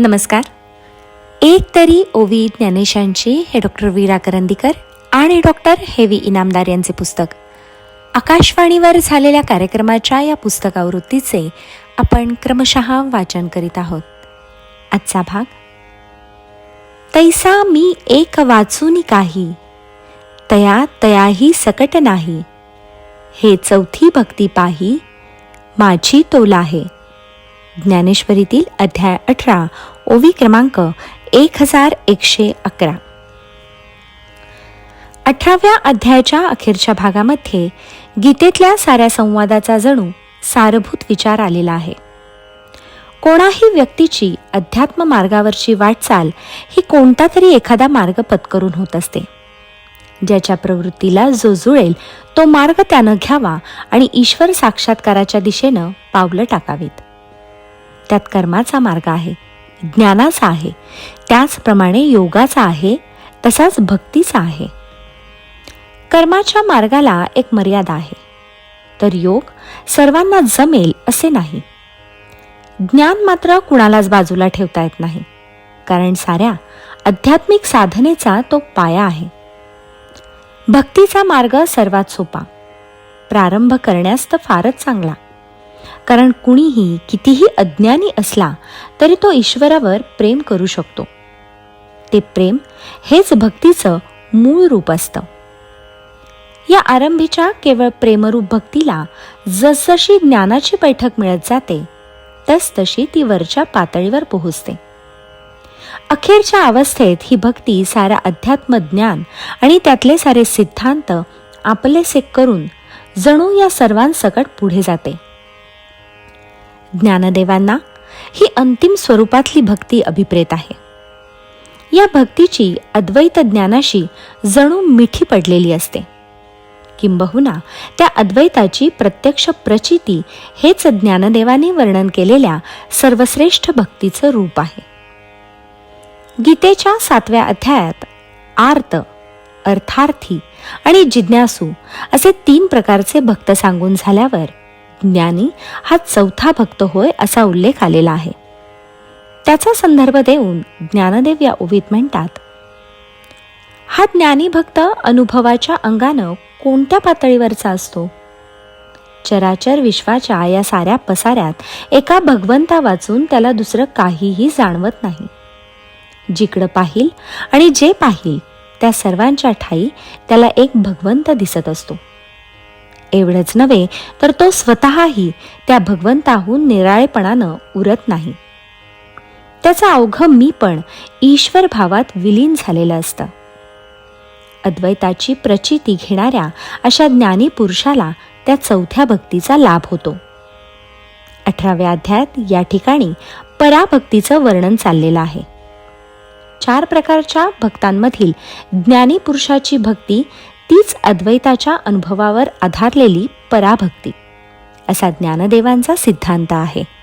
नमस्कार. एक तरी ओवी ज्ञानेशांची हे डॉक्टर वीरा करंदीकर आणि डॉक्टर हेवी इनामदार यांचे पुस्तक. आकाशवाणीवर झालेल्या कार्यक्रमाच्या या पुस्तकावृत्तीचे आपण क्रमशः वाचन करीत आहोत. आजचा भाग. तैसा मी एक वाचूनी काही. तया तयाही सकट नाही. हे चौथी भक्ती पाही माझी तोल आहे ज्ञानेश्वरीतील अध्याय अठरा ओवी क्रमांक एक हजार एकशे अकरा. अठराव्या अध्यायाच्या अखेरच्या भागामध्ये गीतेतल्या साऱ्या संवादाचा जणू सारभूत विचार आलेला आहे. कोणाही व्यक्तीची अध्यात्म मार्गावरची वाटचाल ही कोणता तरी एखादा मार्ग पत्करून होत असते. ज्याच्या प्रवृत्तीला जो जुळेल तो मार्ग त्यानं घ्यावा आणि ईश्वर साक्षात्काराच्या दिशेनं पावलं टाकावीत. त्यात कर्माचा मार्ग आहे ज्ञानाचा आहे त्याचप्रमाणे योगाचा आहे तसाच भक्तीचा आहे. कर्माच्या मार्गाला एक मर्यादा आहे. तर योग सर्वांना जमेल असे नाही. ज्ञान मात्र कुणालाच बाजूला ठेवता येत नाही कारण साऱ्या आध्यात्मिक साधनेचा तो पाया आहे. भक्तीचा मार्ग सर्वात सोपा. प्रारंभ करण्यास तर फारच चांगला. कारण कुणीही कितीही अज्ञानी असला तरी तो ईश्वरावर प्रेम करू शकतो. ते प्रेम हेच भक्तीचं मूळ रूप असतं. या आरंभीच्या केवळ प्रेमरूप भक्तीला जसजशी ज्ञानाची बैठक मिळत जाते तसतशी ती वरच्या पातळीवर पोहोचते. अखेरच्या अवस्थेत ही भक्ती सारा अध्यात्म ज्ञान आणि त्यातले सारे सिद्धांत आपलेसे करून जणू या सर्वांसकट पुढे जाते. ज्ञानदेवांना ही अंतिम स्वरूपातली भक्ती अभिप्रेत आहे. या भक्तीची अद्वैत ज्ञानाशी जणू मिठी पडलेली असते. किंबहुना त्या अद्वैताची प्रत्यक्ष प्रचिती हेच ज्ञानदेवाने वर्णन केलेल्या सर्वश्रेष्ठ भक्तीचं रूप आहे. गीतेच्या सातव्या अध्यायात आर्त अर्थार्थी आणि जिज्ञासू असे तीन प्रकारचे भक्त सांगून झाल्यावर ज्ञानी हा चौथा भक्त होय असा उल्लेख आलेला आहे. त्याचा संदर्भ देऊन ज्ञानदेव या ओवीत म्हणतात हा ज्ञानी भक्त अनुभवाच्या अंगानं कोणत्या पातळीवरचा असतो? चराचर विश्वाच्या या साऱ्या पसाऱ्यात एका भगवंता वाचून त्याला दुसरं काहीही जाणवत नाही. जिकडं पाहिल आणि जे पाहिल त्या सर्वांच्या ठाई त्याला एक भगवंत दिसत असतो. एवढंच नव्हे तर तो स्वतःही त्या भगवंताहून निराळेपणानं उरत नाही. त्याचा अवघं मी पण ईश्वर भावात विलीन झालेलं असतं. अद्वैताची प्रचिती घेणाऱ्या अशा ज्ञानी पुरुषाला त्या चौथ्या भक्तीचा लाभ होतो. अठराव्या अध्यायात या ठिकाणी पराभक्तीचं वर्णन चाललेलं आहे. चार प्रकारच्या भक्तांमधील ज्ञानी पुरुषाची भक्ती तीच अद्वैताच्या अनुभवावर आधारलेली पराभक्ती. असा ज्ञानदेवांचा सिद्धांत आहे.